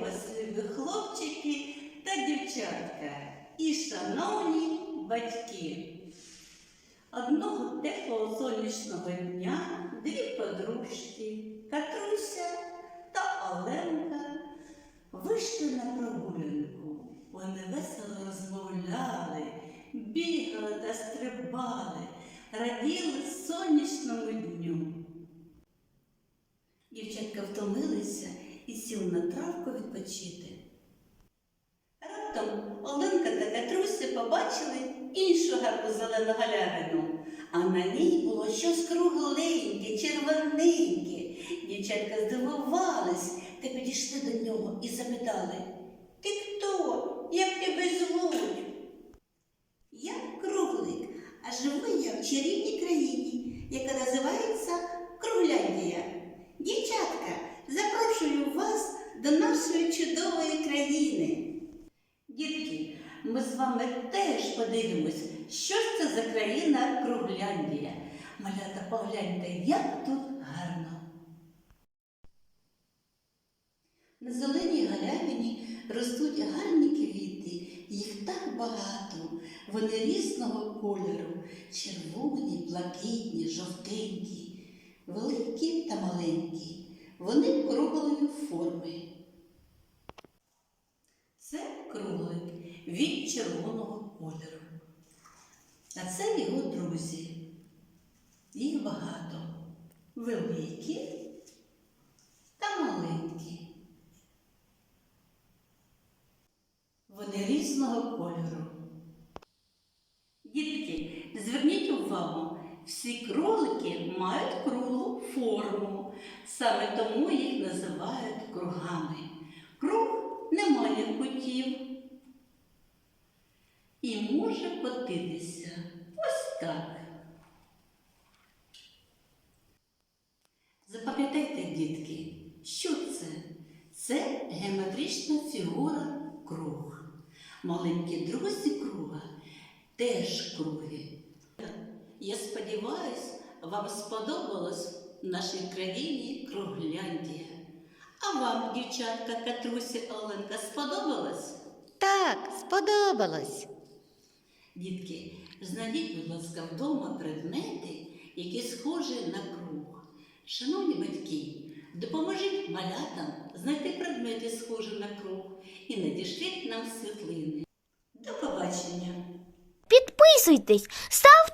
вас, любі хлопчики та дівчатка і шановні батьки. Одного теплого сонячного дня дві подружки Катруся та Оленка вийшли на прогулянку. Вони весело розмовляли, бігали та стрибали, раділи сонячному дню. Дівчатка втомилися і сіли на травку відпочити. Раптом Оленка та Катруся побачили іншу гарну зелену галявину, а на ній було щось кругленьке, червоненьке. Дівчатка здивувались та підійшли до нього і запитали Ти хто? Як тебе звуть? Я круглик, а живу я в чарівній країні, яка називається Кругляндія. Дівчатка, запрошую вас до нашої чудової країни. Дітки, ми з вами теж подивимось, що ж це за країна Кругляндія. Малята, погляньте, як тут гарно. На зеленій галявині ростуть гарні квіти, їх так багато. Вони різного кольору, червоні, блакитні, жовтенькі, великі та маленькі. Вони круглої форми. Це круглик від червоного кольору. А це його друзі. Їх багато. Великі та маленькі. Вони різного кольору. Дітки, зверніть увагу, всі кролики мають круглу форму. Саме тому їх називають кругами. Круг не має кутів і може котитися ось так. Запам'ятайте, дітки, що це? Це геометрична фігура круг. Маленькі друзі круга теж круги. Я сподіваюся, вам сподобалось в нашій країні Кругляндія. А вам, дівчатка Катруся Оленка, сподобалось? Так, сподобалось. Дітки, знайдіть, будь ласка, вдома предмети, які схожі на круг. Шановні батьки, допоможіть малятам знайти предмети, схожі на круг, і надішліть нам світлини. До побачення! Підписуйтесь, ставте